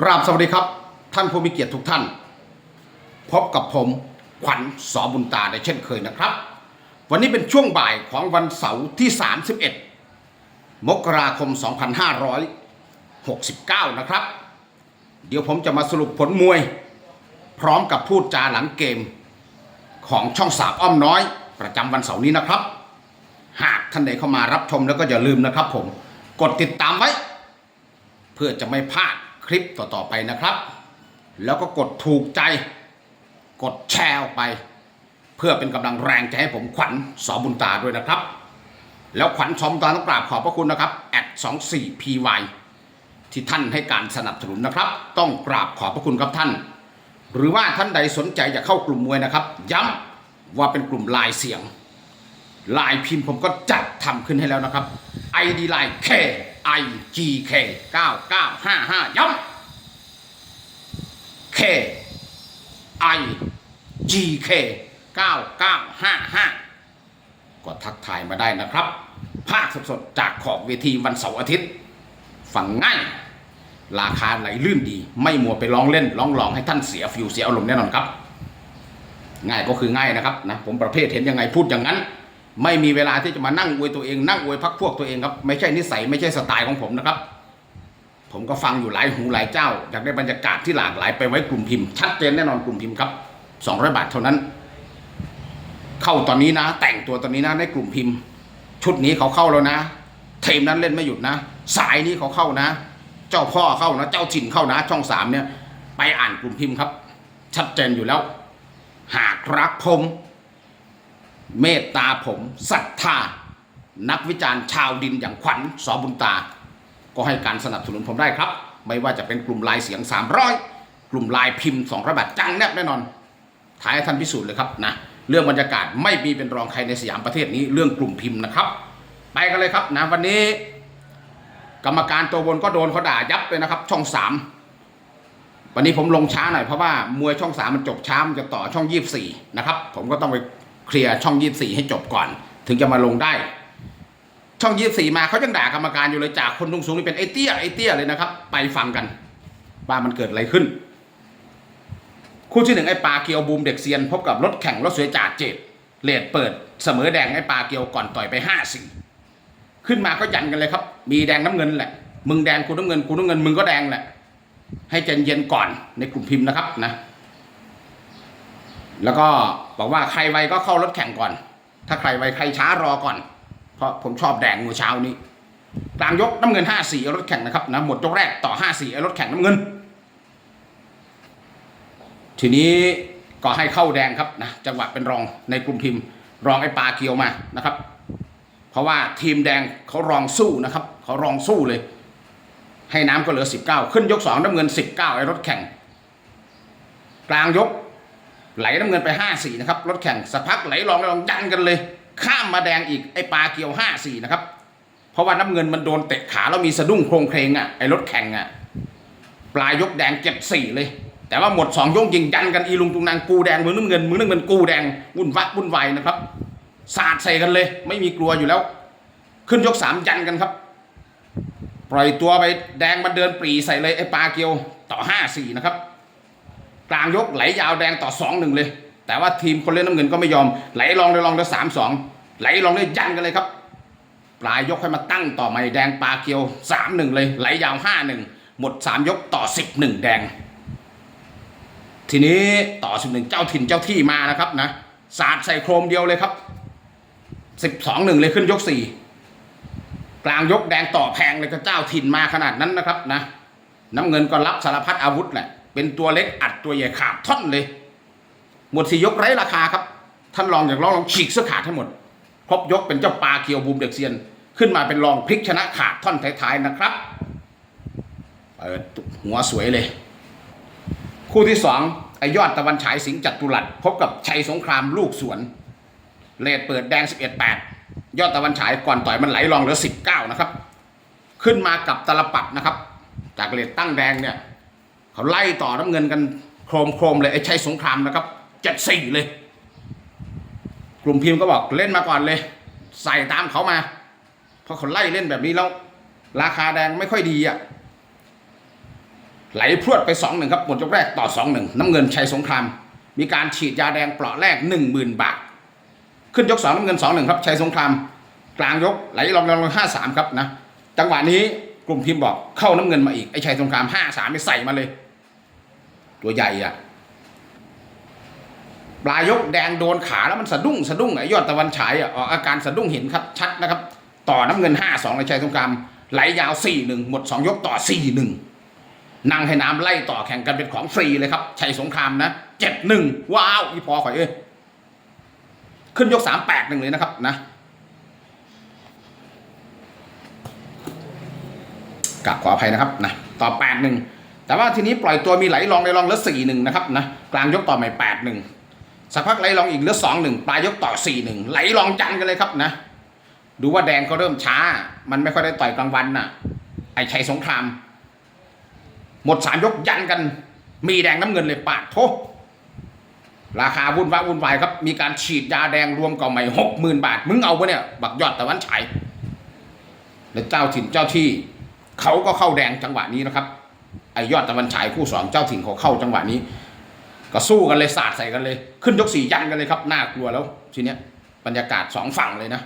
กราบสวัสดีครับ ท่านผู้มีเกียรติทุกท่าน พบกับผมขวัญสอบุญตาได้เช่นเคยนะครับ วันนี้เป็นช่วงบ่ายของวันเสาร์ที่ 31 มกราคม 2569 นะครับ เดี๋ยวผมจะมาสรุปผลมวย พร้อมกับพูดจาหลังเกม ของช่องสามอ้อมน้อย ประจำวันเสาร์นี้นะครับ หากท่านใดเข้ามารับชมแล้วก็อย่าลืมนะครับ ผมกดติดตามไว้ เพื่อจะไม่พลาด คลิปต่อๆไปนะครับ แล้วก็กดถูกใจ กดแชร์ออกไป เพื่อเป็นกำลังแรงใจให้ผมขวัญสอบุญตาด้วยนะครับ แล้วขวัญสอบุญตาต้องกราบขอบพระคุณนะครับ @24py ที่ท่านให้การสนับสนุนนะครับ ต้องกราบขอบพระคุณครับท่าน หรือว่าท่านใดสนใจจะเข้ากลุ่มมวยนะครับ ย้ำว่าเป็นกลุ่มลายเสียงลายพิมพ์ผมก็จัดทำขึ้นให้แล้วนะครับ ID ลาย K I G K 9955 ย้ำ K I G K 9955 ก็ทักทายมาได้นะครับ ภาคสดๆ จากขอบเวทีวันเสาร์อาทิตย์ ฟังง่าย ราคาไหลลื่นดี ไม่มัวไปร้องเล่นร้องหลองให้ท่านเสียฟิวเสียอารมณ์แน่นอนครับ ง่ายก็คือง่ายนะครับนะผมประเภทเห็นยังไงพูดอย่างนั้น ไม่มีเวลาที่จะมานั่งอวยตัวเองนั่งอวยพักพวกตัวเองครับไม่ใช่นิสัยไม่ใช่สไตล์ของผมนะครับ ผมก็ฟังอยู่หลายหูหลายเจ้าอยากได้บรรยากาศที่หลากหลายไปไว้กลุ่มพิมพ์ชัดเจนแน่นอนกลุ่มพิมพ์ครับ200บาทเท่านั้น เข้าตอนนี้นะ แต่งตัวตอนนี้นะในกลุ่มพิมพ์ ชุดนี้เขาเข้าแล้วนะเทมนั้นเล่นไม่หยุดนะ สายนี้เขาเข้านะ เจ้าพ่อเข้านะ เจ้าถิ่นเข้านะ ช่องสามเนี่ย ไปอ่านกลุ่มพิมพ์ครับ ชัดเจนอยู่แล้ว หากรักผม เมตตาผมศรัทธา นักวิจารณ์ชาวดินอย่างขวัญสอบุญตา ก็ให้การสนับสนุนผมได้ครับ ไม่ว่าจะเป็นกลุ่มลายเสียง 300 กลุ่มลายพิมพ์ 200 บาทจังแนบแน่นอนท้ายท่านพิสูจน์เลยครับนะเรื่องบรรยากาศไม่มีเป็นรองใครในสยามประเทศนี้เรื่องกลุ่มพิมพ์นะครับ ไปกันเลยครับนะวันนี้ กรรมการตัวบนก็โดนเขาด่ายับเลยนะครับ ช่องสามวันนี้ผมลงช้าหน่อยเพราะว่ามวยช่องสามมันจบช้ามันจะต่อช่องยี่สี่นะครับ ผมก็ต้องไป เคลียร์ช่องยี่สี่ให้จบก่อน ถึงจะมาลงได้ ช่องยี่สี่มาเขายังด่ากรรมการอยู่เลยจากคนสูงๆนี่เป็นไอเตี้ยไอเตี้ยเลยนะครับ ไปฟังกันว่ามันเกิดอะไรขึ้น คู่ที่หนึ่งไอปลาเกียวบูมเด็กเซียน พบกับรถแข่งรถสวยจ่าเจ็บเลดเปิดเสมอแดงไอปลาเกียวก่อนต่อยไปห้าสี่ขึ้นมาก็ยันกันเลยครับ มีแดงน้ำเงินแหละ มึงแดงกูน้ำเงินกูน้ำเงินมึงก็แดงแหละ ให้ใจเย็นก่อนในกลุ่มพิมพ์นะครับนะ แล้วก็บอกว่าใครไวก็เข้ารถแข่งก่อน ถ้าใครไวใครช้ารอก่อน เพราะผมชอบแดงมือเช้านี้กลางยกน้ำเงินห้าสี่รถแข่งนะครับนะหมดยกแรกต่อห้าสี่รถแข่งน้ำเงิน ทีนี้ก็ให้เข้าแดงครับนะจังหวะเป็นรองในกลุ่มพิมรองไอ้ปลาเกียวมานะครับ เพราะว่าทีมแดงเขารองสู้นะครับเขารองสู้เลย ให้น้ำก็เหลือ 19 ขึ้นยก 2 น้ำเงิน 19ไอ้รถแข่ง กลางยก ไหลน้ำเงินไป 5-4 นะครับ รถแข่งสักพักไหลรองลรองยันกันเลย ข้ามมาแดงอีกไอ้ปลาเกียว 5-4 นะครับ เพราะว่าน้ำเงินมันโดนเตะขาแล้วมีสะดุ้งโครงเครงอะไอ้รถแข่งอะปลายยกแดงเจ็ดสี่เลย แต่ว่าหมดสองยกยิงยันกันอีลุงตุงนางกูแดงมือน้ำเงินมือน้ำเงินกูแดงวุ่นวะวุ่นวายนะครับสาดใส่กันเลย ไม่มีกลัวอยู่แล้ว ขึ้นยกสามยันกันครับ ปล่อยตัวไปแดงมันเดินปรีใส่เลยไอ้ปลาเกียวต่อห้าสี่นะครับ กลางยกไหลยาวแดงต่อสองหนึ่งเลย แต่ว่าทีมคนเล่นน้ำเงินก็ไม่ยอม ไหลลองเลยลองเลยสามสองไหลลองเลยยันกันเลยครับ ปลายยกให้มาตั้งต่อใหม่แดงปลาเกียวสามหนึ่งเลย ไหลยาวห้าหนึ่งหมดสามยกต่อสิบหนึ่งแดง ทีนี้ต่อสิบหนึ่งเจ้าถิ่นเจ้าที่มานะครับนะสาดใส่โครมเดียวเลยครับสิบสองหนึ่งเลยขึ้นยกสี่กลางยกแดงต่อแพงเลยก็เจ้าถิ่นมาขนาดนั้นนะครับนะน้ำเงินก็รับสารพัดอาวุธแหละ เป็นตัวเล็กอัดตัวใหญ่ขาดท่อนเลย หมดสี่ยกไร้ราคาครับ ท่านลองอยากลองลองฉีกเสื้อขาดให้หมด ครบยกเป็นเจ้าปลาเกียวบูมเด็กเซียน ขึ้นมาเป็นรองพลิกชนะขาดท่อนท้ายๆนะครับเปิดหัวสวยเลย คู่ที่สองไอยอดตะวันฉายสิงห์จัตุรัสพบกับชัยสงครามลูกสวนเลดเปิดแดง 11-8 ยอดตะวันฉายก่อนต่อยมันไหลรองเหลือ 19 นะครับ ขึ้นมากับตลปัดนะครับ จากเลดตั้งแดงเนี่ย เขาไล่ต่อน้ำเงินกันโครมโครมเลยไอ้ชัยสงครามนะครับ74เลย กลุ่มพิมพ์ก็บอกเล่นมาก่อนเลย ใส่ตามเขามา เพราะเขาไล่เล่นแบบนี้แล้ว ราคาแดงไม่ค่อยดีอะไหลพรวดไปสองหนึ่งครับหมดยกแรกต่อสองหนึ่งน้ำเงินชัยสงคราม มีการฉีดยาแดงเปราะแรกหนึ่งหมื่นบาท ขึ้นยกสองน้ำเงินสองหนึ่งครับชัยสงคราม กลางยกไหลลองลองห้าสามครับนะจังหวะนี้กลุ่มพิมพ์บอกเข้าน้ำเงินมาอีกไอ้ชัยสงครามห้าสามไม่ใส่มาเลย ตัวใหญ่อะปลายกแดงโดนขาแล้วมันสะดุ้งสะดุ้งไอ้ยอดตะวันฉายอะอาการสะดุ้งเห็นครับชัดนะครับ ต่อน้ำเงินห้าสองในชัยสงครามไหลยาวสี่หนึ่งหมดสองยกต่อสี่หนึ่งนั่งให้น้ำไล่ต่อแข่งกันเป็นของฟรีเลยครับ ชัยสงครามนะเจ็ดหนึ่งว้าวอีพอข่อยเอ้ยขึ้นยกสามแปดหนึ่งเลยนะครับนะกลับขออภัยนะครับนะต่อแปดหนึ่ง แต่ว่าทีนี้ปล่อยตัวมีไหลลองไหลลองเหลือสี่หนึ่งนะครับนะกลางยกต่อใหม่แปดหนึ่งสักพักไหลลองอีกเหลือสองหนึ่งปลายยกต่อสี่หนึ่งไหลลองจันกันเลยครับนะดูว่าแดงเขาเริ่มช้า มันไม่ค่อยได้ต่อยกลางวันน่ะ ไอ้ชัยสงคราม หมดสามยกยันกัน มีแดงน้ำเงินเลยปาดโทราคาวุ่นวายวุ่นวายครับ มีการฉีดยาแดงรวมกับใหม่หกหมื่นบาท มึงเอาปะเนี่ย บักยอดตะวันฉายและเจ้าถิ่นเจ้าที่ เขาก็เข้าแดงจังหวะนี้นะครับ ไอยอดตะวันฉายคู่สองเจ้าถิ่นเขาเข้าจังหวะนี้ ก็สู้กันเลยสาดใส่กันเลย ขึ้นยกสี่ยันกันเลยครับน่ากลัวแล้วทีเนี้ยบรรยากาศสองฝั่งเลยนะ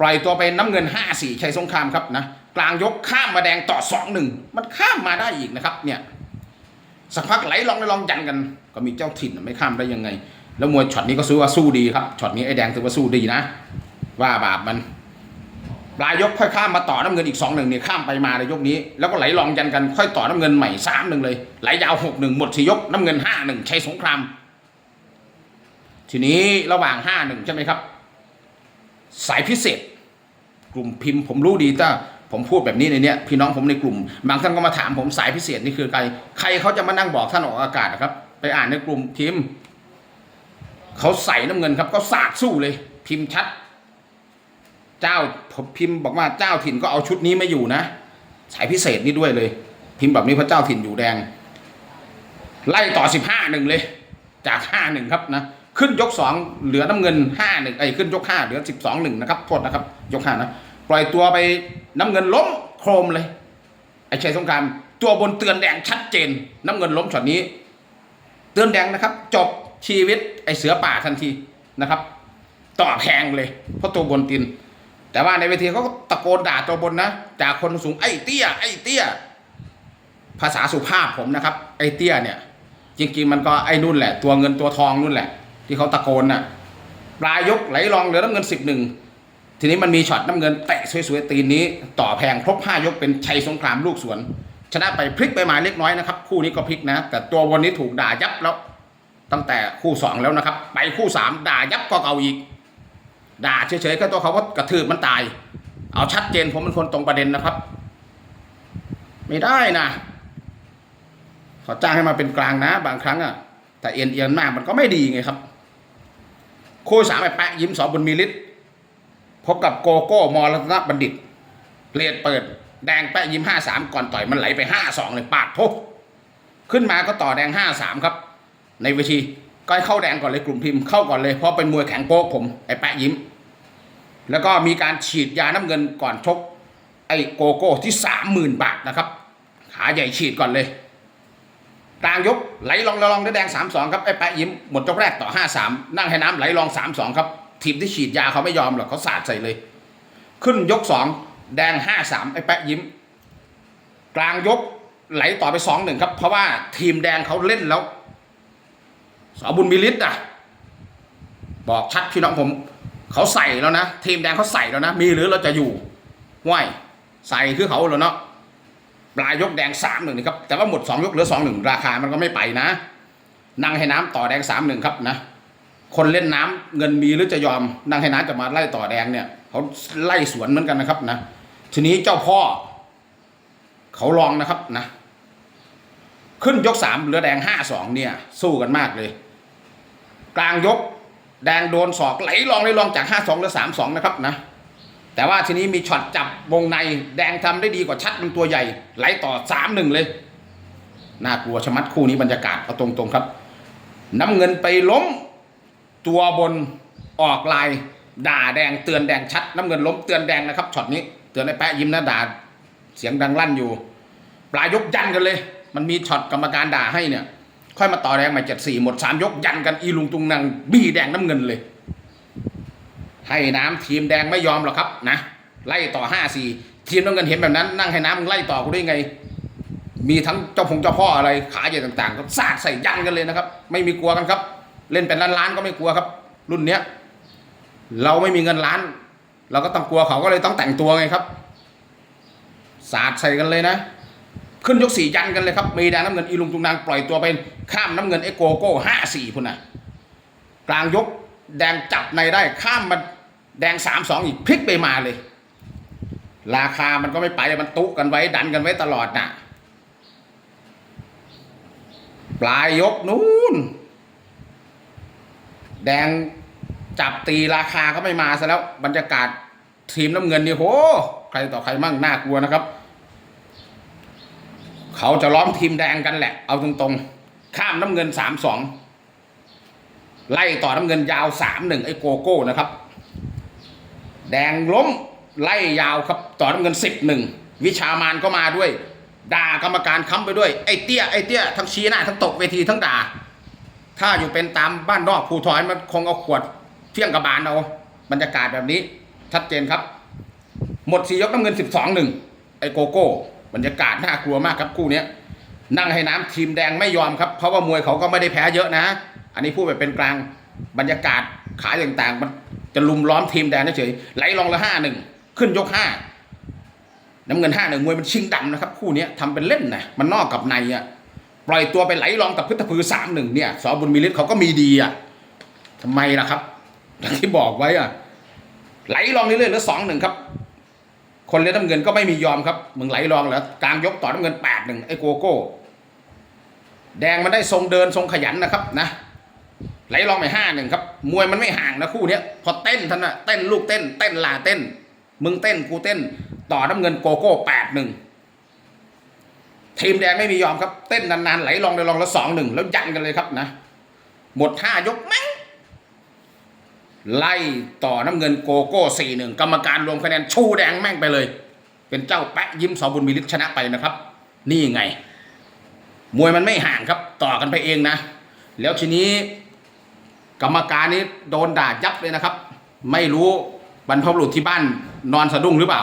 ปล่อยตัวไปน้ำเงินห้าสี่ชัยสงครามครับนะกลางยกข้ามมาแดงต่อสองหนึ่งมันข้ามมาได้อีกนะครับเนี่ยสักพักไหลลองไหลลองยันกัน ก็มีเจ้าถิ่นไม่ข้ามได้ยังไง แล้วมวยช็อตนี้ก็สู้อว่าสู้ดีครับช็อตนี้ไอ้แดงถือว่าสู้ดีนะ ว่าบาปมัน ปลายยกค่อยข้ามมาต่อน้ำเงินอีกสองหนึ่งเนี่ยข้ามไปมาในยกนี้ แล้วก็ไหลลองยันกันค่อยต่อน้ำเงินใหม่สามหนึ่งเลยไหลยาวหกหนึ่งหมดสี่ยกน้ำเงินห้าหนึ่งใชัยสงคราม ทีนี้ระหว่างห้าหนึ่งใช่ไหมครับ สายพิเศษ กลุ่มพิมพ์ผมรู้ดีถ้าผมพูดแบบนี้ในเนี้ยพี่น้องผมในกลุ่ม บางท่านก็มาถามผมสายพิเศษนี่คือใคร ใครเขาจะมานั่งบอกท่านออกอากาศนะครับ ไปอ่านในกลุ่มพิมพ์เขาใส่น้ำเงินครับก็สาดสู้เลย พิมพ์ชัด เจ้าผมพิมพ์บอกว่าเจ้าถิ่นก็เอาชุดนี้ไม่อยู่นะ สายพิเศษนี่ด้วยเลย พิมพ์แบบนี้เพราะเจ้าถิ่นอยู่แดง ไล่ต่อสิบห้าหนึ่งเลย จากห้าหนึ่งครับนะขึ้นยกสองเหลือน้ำเงินห้าหนึ่งไอ้ขึ้นยกห้าเหลือสิบสองหนึ่งนะครับโทษนะครับ ยกห้านะปล่อยตัวไปน้ำเงินล้มโครมเลยไอ้ชัยสงครามตัวบนเตือนแดงชัดเจน น้ำเงินล้มช็อตนี้ เตือนแดงนะครับ จบชีวิตไอ้เสือป่าทันทีนะครับ ต่อแพงเลยเพราะตัวบนติน แต่ว่าในเวทีเขาก็ตะโกนด่าตัวบนนะ จากคนสูงไอ้เตี้ยไอ้เตี้ย ภาษาสุภาพผมนะครับ ไอ้เตี้ยเนี่ย จริงๆมันก็ไอ้นุ่นแหละ ตัวเงินตัวทองนุ่นแหละ ที่เขาตะโกนน่ะปลายยกไหลรองเหลือน้ำเงินสิบหนึ่งทีนี้มันมีช็อตน้ำเงินเตะสวยๆตีนนี้ ต่อแพงครบห้ายกเป็นชัยสงครามลูกสวน ชนะไปพลิกไปมาเล็กน้อยนะครับคู่นี้ก็พลิกนะ แต่ตัววันนี้ถูกด่ายับแล้ว ตั้งแต่คู่สองแล้วนะครับ ไปคู่สามด่ายับก็เก่าอีก ด่าเฉยๆก็ตัวเขาว่ากระทืบมันตาย เอาชัดเจนผมเป็นคนตรงประเด็นนะครับ ไม่ได้นะเขาจ้างให้มาเป็นกลางนะ บางครั้งอะแต่เอียนเอียนมากมันก็ไม่ดีไงครับคู่สามไอ้แปะยิ้มสองบุญมีฤทธิ์พบกับโกโก้มอรัตนบัณฑิตเลดเปิด แดงแปะยิ้มห้าสามก่อนต่อยมันไหลไปห้าสองเลยปาดทุกขึ้นมาก็ต่อแดงห้าสามครับ ในเวที ก็ให้เข้าแดงก่อนเลยกลุ่มพิมพ์เข้าก่อนเลยเพราะเป็นมวยแข็งโป๊กผมไอ้แปะยิ้ม แล้วก็มีการฉีดยาน้ำเงินก่อนชก ไอ้โกโก้ที่สามหมื่นบาทนะครับขาใหญ่ฉีดก่อนเลยกลางยกไหลลองลองได้แดงสามสองครับไอ้แปะยิ้มหมดยกแรกต่อห้าสามนั่งให้น้ำไหลลองสามสองครับทีมที่ฉีดยาเขาไม่ยอมหรอกเขาสาดใส่เลย ขึ้นยกสองแดงห้าสามไอ้แปะยิ้ม กลางยกไหลต่อไปสองหนึ่งครับ เพราะว่าทีมแดงเขาเล่นแล้ว สอบุญมีฤทธิ์อะ บอกชัดพี่น้องผมเขาใส่แล้วนะทีมแดงเขาใส่แล้วนะ มีหรือเราจะอยู่ไหวใส่คือเขาแล้วเนาะปลายยกแดงสามหนึ่งนี่ครับแต่ว่าหมดสองยกเหลือสองหนึ่งราคามันก็ไม่ไปนะนั่งให้น้ำต่อแดงสามหนึ่งครับนะคนเล่นน้ำเงินมีหรือจะยอมนั่งให้น้ำจะมาไล่ต่อแดงเนี่ยเขาไล่สวนเหมือนกันนะครับนะทีนี้เจ้าพ่อ เขาลองนะครับนะ ขึ้นยกสามเหลือแดงห้าสองเนี่ย สู้กันมากเลย กลางยก แดงโดนศอกไหลลองไหลลองจากห้าสองหลือสามสองนะครับนะแต่ว่าทีนี้มีช็อตจับวงในแดงทำได้ดีกว่าชัดมันตัวใหญ่ ไหลต่อสามหนึ่งเลย น่ากลัวชะมัดคู่นี้บรรยากาศเอาตรงๆครับ น้ำเงินไปล้มตัวบนออกลายด่าแดงเตือนแดงชัด น้ำเงินล้มเตือนแดงนะครับช็อตนี้เตือนไอ้แปะยิ้มนะด่าเสียงดังลั่นอยู่ ปลายยกยันกันเลย มันมีช็อตกรรมการด่าให้เนี่ย ค่อยมาต่อแดงใหม่เจ็ดสี่หมดสามยกยันกันอีลุงตุงนางบี้แดงน้ำเงินเลย ให้น้ำทีมแดงไม่ยอมหรอกครับนะไล่ต่อห้าสี่ทีมน้ำเงินเห็นแบบนั้น นั่งให้น้ำมึงไล่ต่อกูได้ไง มีทั้งเจ้าพงเจ้าพ่ออะไรขาใหญ่ต่างๆ ก็สาดใส่ยันกันเลยนะครับ ไม่มีกลัวกันครับ เล่นเป็นล้านๆก็ไม่กลัวครับ รุ่นเนี้ยเราไม่มีเงินล้าน เราก็ต้องกลัวเขาก็เลยต้องแต่งตัวไงครับ สาดใส่กันเลยนะ ขึ้นยกสี่ยันกันเลยครับมีแดงน้ำเงินอีลุงตุงนางปล่อยตัวไปข้ามน้ำเงินเอโกโก้ห้าสี่พุ่นนะกลางยกแดงจับในได้ข้ามมาแดงสามสองอีกพลิกไปมาเลย ราคามันก็ไม่ไปมันตุกันไว้ดันกันไว้ตลอดน่ะปลายยกนู้น แดงจับตีราคาก็ไม่มาซะแล้วบรรยากาศทีมน้ำเงินนี่โห ใครต่อใครมั่งน่ากลัวนะครับ เขาจะล้อมทีมแดงกันแหละ เอาตรงๆ ข้ามน้ำเงินสามสองไล่ต่อน้ำเงินยาวสามหนึ่งไอ้โกโก้นะครับ แดงล้มไล่ยาวครับต่อน้ำเงินสิบหนึ่งวิชามานก็มาด้วย ด่ากรรมการค้ำไปด้วยไอ้เตี้ยไอ้เตี้ยทั้งชี้หน้าทั้งตกเวทีทั้งด่า ถ้าอยู่เป็นตามบ้านนอกภูทอยมันคงเอาขวดเที่ยงกระบาลเอาบรรยากาศแบบนี้ชัดเจนครับ หมดสี่ยกน้ำเงินสิบสองหนึ่งไอ้โกโก้ บรรยากาศน่ากลัวมากครับคู่นี้นั่งให้น้ำทีมแดงไม่ยอมครับ เพราะว่ามวยเขาก็ไม่ได้แพ้เยอะนะ อันนี้พูดแบบเป็นกลางบรรยากาศขายต่างๆ มันจะลุมล้อมทีมแดงเฉยไหลลองละห้าหนึ่งขึ้นยกห้าน้ำเงินห้าหนึ่งมวยมันชิงดำนะครับ คู่นี้ยทำเป็นเล่นนะมันนอกกับในอะปล่อยตัวไปไหลลองกับพุทธพือสามหนึ่งเนี่ยสอบุญมีฤทธิ์เขาก็มีดีอะทำไมล่ะครับอย่างที่บอกไว้อะไหลลองเรื่อยๆเหลือสองหนึ่งครับ คนเล่นน้ำเงินก็ไม่มียอมครับมึงไหลรองแล้วกลางยกต่อน้ำเงินแปดหนึ่งไอ้โกโก้ แดงมันได้ทรงเดินทรงขยันนะครับนะไหลรองไปห้าหนึ่งครับ มวยมันไม่ห่างนะคู่เนี้ยพอเต้นท่านน่ะเต้นลูกเต้น เต้นลาเต้น มึงเต้นกูเต้น ต่อน้ำเงินโกโก้แปดหนึ่งทีมแดงไม่มียอมครับ เต้นนานๆไหลรองเลยรองแล้วสองหนึ่งแล้วยันกันเลยครับนะ หมดห้ายกแม่ง ไล่ต่อน้ำเงินโกโก้สี่หนึ่งกรรมการรวมคะแนนชูแดงแม่งไปเลย เป็นเจ้าแปะยิ้มสอบุญมีฤทธิ์ชนะไปนะครับ นี่ไง มวยมันไม่ห่างครับ ต่อกันไปเองนะ แล้วทีนี้ กรรมการนี้โดนด่ายับเลยนะครับ ไม่รู้บรรพบุรุษที่บ้านนอนสะดุ้งหรือเปล่า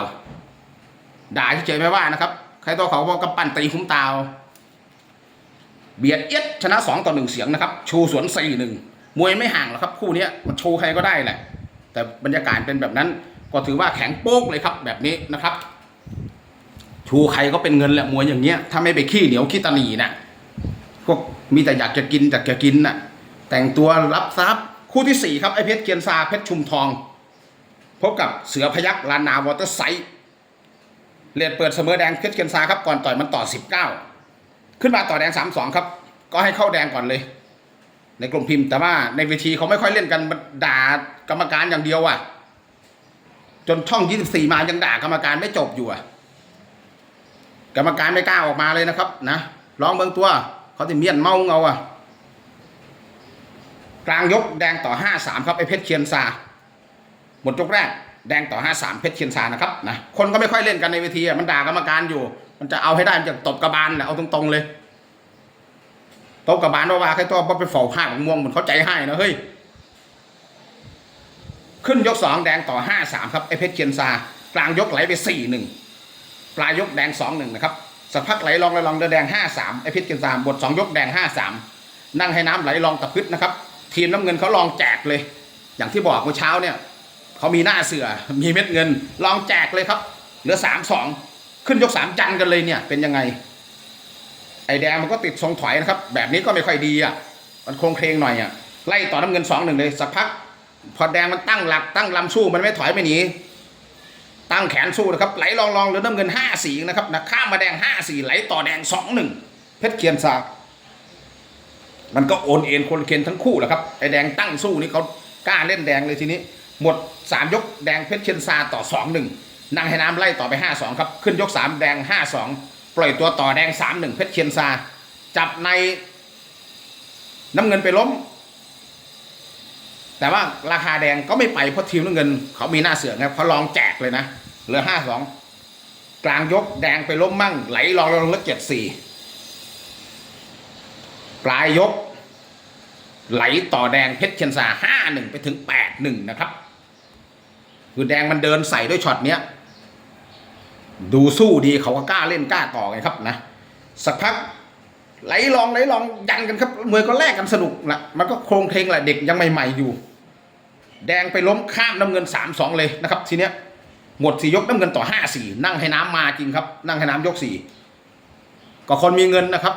ด่าเฉยๆไม่ว่านะครับ ใครตัวเขาบอกกำปั้นตีคุ้มตาวเบียดเอียดชนะสองต่อหนึ่งเสียงนะครับ ชูสวนสี่หนึ่ง มวยไม่ห่างหรอกครับ คู่นี้มันโชว์ใครก็ได้แหละ แต่บรรยากาศเป็นแบบนั้น ก็ถือว่าแข็งโป๊กเลยครับ แบบนี้นะครับ ชูใครก็เป็นเงินแหละมวยอย่างเงี้ย ถ้าไม่ไปขี้เหนียวขี้ตานีนะพวกมีแต่อยากจะกินอยากจะกินน่ะ แต่งตัวรับทรัพย์คู่ที่สี่ครับไอเพชรเกียนซาเพชรชุมทอง พบกับเสือพยักลานนาวอเตอร์ไซด์เลดเปิดเสมอแดงเพชรเกียนซาครับก่อนต่อยมันต่อสิบเก้าขึ้นมาต่อแดงสามสองครับ ก็ให้เข้าแดงก่อนเลย ในกลุ่มพิมพ์ แต่ว่าในเวทีเขาไม่ค่อยเล่นกันมันด่ากรรมการอย่างเดียวอะ จนช่อง 24 มายังด่ากรรมการไม่จบอยู่อะ กรรมการไม่กล้าออกมาเลยนะครับ นะลองเบิ่งตัว เขาติเมียนเมาเงาอะ กลางยกแดงต่อ 5-3 ครับไอเพชรเชียนซาหมดยกแรกแดงต่อ 5-3 เพชรเชียนซานะครับนะคนก็ไม่ค่อยเล่นกันในเวทีอะมันด่ากรรมการอยู่ มันจะเอาให้ได้มันจะตบกระบาลแหละเอาตรงๆเลย ตบกับบานว่าวาใครตัวบ่ไปฝ่าห้าของม่วงเหมือนเขาใจให้นะเฮ้ย ขึ้นยกสองแดงต่อห้าสามครับไอเพชรเชียนซากลางยกไหลไปสี่หนึ่งปลายยกแดงสองหนึ่งนะครับสักพักไหลลองไหลลองเดอแดงห้าสามไอเพชรเชียนซาบทสองยกแดงห้าสามนั่งให้น้ำไหลลองตะพึดนะครับ ทีมน้ำเงินเขาลองแจกเลย อย่างที่บอกเมื่อเช้าเนี่ยเขามีหน้าเสือมีเม็ดเงิน ลองแจกเลยครับเหลือสามสองขึ้นยกสามจันกันเลยเนี่ยเป็นยังไง ไอแดงมันก็ติดทรงถอยนะครับ แบบนี้ก็ไม่ค่อยดีอะมันโครงเคลงหน่อยอะไล่ต่อน้ำเงินสองหนึ่งเลยสักพัก พอแดงมันตั้งหลักตั้งลำสู้มันไม่ถอยไม่หนีตั้งแขนสู้นะครับไหลลองลองเหลือน้ำเงินห้าสี่นะครับนะข้ามมาแดงห้าสี่ไหลต่อแดงสองหนึ่งเพชรเกียนซามันก็โอนเอ็นคนละเคนทั้งคู่แหละครับไอแดงตั้งสู้นี่เขากล้าเล่นแดงเลยทีนี้ หมดสามยกแดงเพชรเชียนซาต่อสองหนึ่งนั่งให้น้ำไล่ต่อไปห้าสองครับขึ้นยกสามแดงห้าสอง ปล่อยตัวต่อแดงสามหนึ่งเพชรเชียนซา จับในน้ำเงินไปล้ม แต่ว่าราคาแดงก็ไม่ไปเพราะทีมน้ำเงิน เขามีหน้าเสือไงเขาลองแจกเลยนะเหลือห้าสองกลางยกแดงไปล้มมั่ง ไหลลองลองแล้วเจ็ดสี่ปลายยก ไหลต่อแดงเพชรเชียนซาห้าหนึ่งไปถึงแปดหนึ่งนะครับ คือแดงมันเดินใส่ด้วยช็อตเนี้ย ดูสู้ดีเขาก็กล้าเล่นกล้าต่อไงครับนะสักพักไหลลองไหลลองยันกันครับมวยก็แลกกันสนุกนะมันก็โครงเพลงแหละเด็กยังใหม่ๆอยู่ แดงไปล้มข้ามน้ำเงินสามสองเลยนะครับ ทีเนี้ยหมดสี่ยกน้ำเงินต่อห้าสี่นั่งให้น้ำมาจริงครับ นั่งให้น้ำยกสี่ก็คนมีเงินนะครับ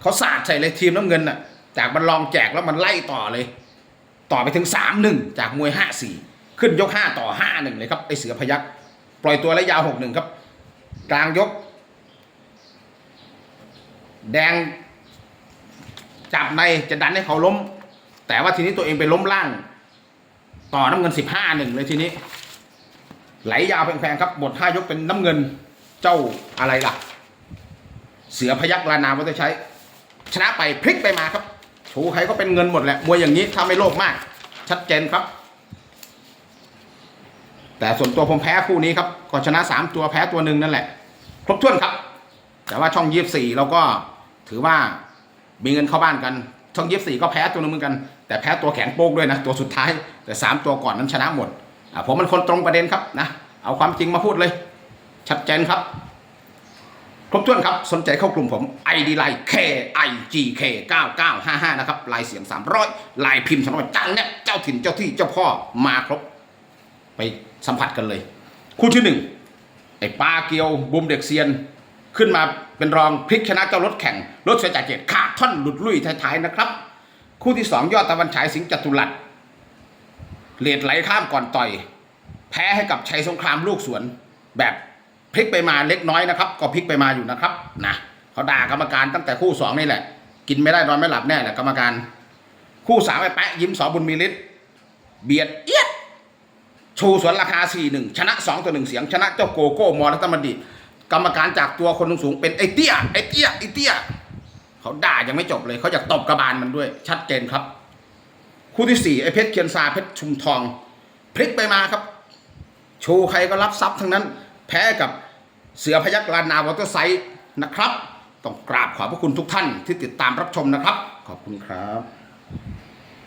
เขาสาดใส่เลยทีมน้ำเงินน่ะ จากมันลองแจกแล้วมันไล่ต่อเลย ต่อไปถึงสามหนึ่งจากมวยห้าสี่ขึ้นยกห้าต่อห้าหนึ่งเลยครับไอเสือพยัก ปล่อยตัวระยาวหกหนึ่งครับ กลางยก แดง จับในจะดันให้เขาล้ม แต่ว่าทีนี้ตัวเองไปล้มล่าง ต่อน้ำเงินสิบห้าหนึ่งเลยทีนี้ ไหลยาวแพงๆครับบทห้ายกเป็นน้ำเงินเจ้าอะไรล่ะ เสือพยักลานาวัตใช้ ชนะไปพลิกไปมาครับชูใครก็เป็นเงินหมดแหละมวยอย่างนี้ถ้าไม่โลภมาก ชัดเจนครับ แต่ส่วนตัวผมแพ้คู่นี้ครับก็ชนะสามตัวแพ้ตัวหนึ่งนั่นแหละ ครบถ้วนครับ แต่ว่าช่องยี่สี่เราก็ถือว่ามีเงินเข้าบ้านกัน ช่องยี่สี่ก็แพ้ตัวหนึงเหมือนกัน แต่แพ้ตัวแข็งโป๊กด้วยนะตัวสุดท้ายแต่สามตัวก่อนนั้นชนะหมดผมมันคนตรงประเด็นครับนะเอาความจริงมาพูดเลย ชัดเจนครับ ครบถ้วนครับ สนใจเข้ากลุ่มผม ID Line K I G K 9955 นะครับลายเสียง 300ลายพิมพ์สำหรับจังเนี่ยเจ้าถิ่นเจ้าที่เจ้าพ่อมาครบ ไปสัมผัสกันเลย คู่ที่หนึ่งไอ้ปลาเกียวบุมเด็กเซียน ขึ้นมาเป็นรองพลิกชนะเจ้ารถแข่ง รถเสียจากเจ็ดขาดท่อนหลุดลุยท้ายๆนะครับ คู่ที่สองยอดตะวันฉายสิงห์จตุรัสเลดไหลข้ามก่อนต่อย แพ้ให้กับชัยสงครามลูกสวน แบบพลิกไปมาเล็กน้อยนะครับ ก็พลิกไปมาอยู่นะครับนะเขาด่ากรรมการตั้งแต่คู่สองนี่แหละ กินไม่ได้นอนไม่หลับแน่แหละกรรมการ คู่สามไอ้แปะยิ้มสอบุญมีฤทธิ์เบียดเอียด ชูสวนราคา 4-1 ชนะ 2 ต่อ 1 เสียง ชนะเจ้าโกโก้มอรัตมดิกรรมการจากตัวคนสูงเป็นไอเตี้ยไอเตี้ยไอเตี้ยเขาด่ายังไม่จบเลยเขาอยากตบกระบาลมันด้วย ชัดเจนครับ คู่ที่ 4 ไอเพชรเคียนซาเพชรชุมทอง พลิกไปมาครับ ชูใครก็รับทรัพย์ทั้งนั้น แพ้กับเสือพยักลานนาวอเตอร์ไซด์นะครับ ต้องกราบขอบพระคุณทุกท่านที่ติดตามรับชมนะครับ ขอบคุณครับ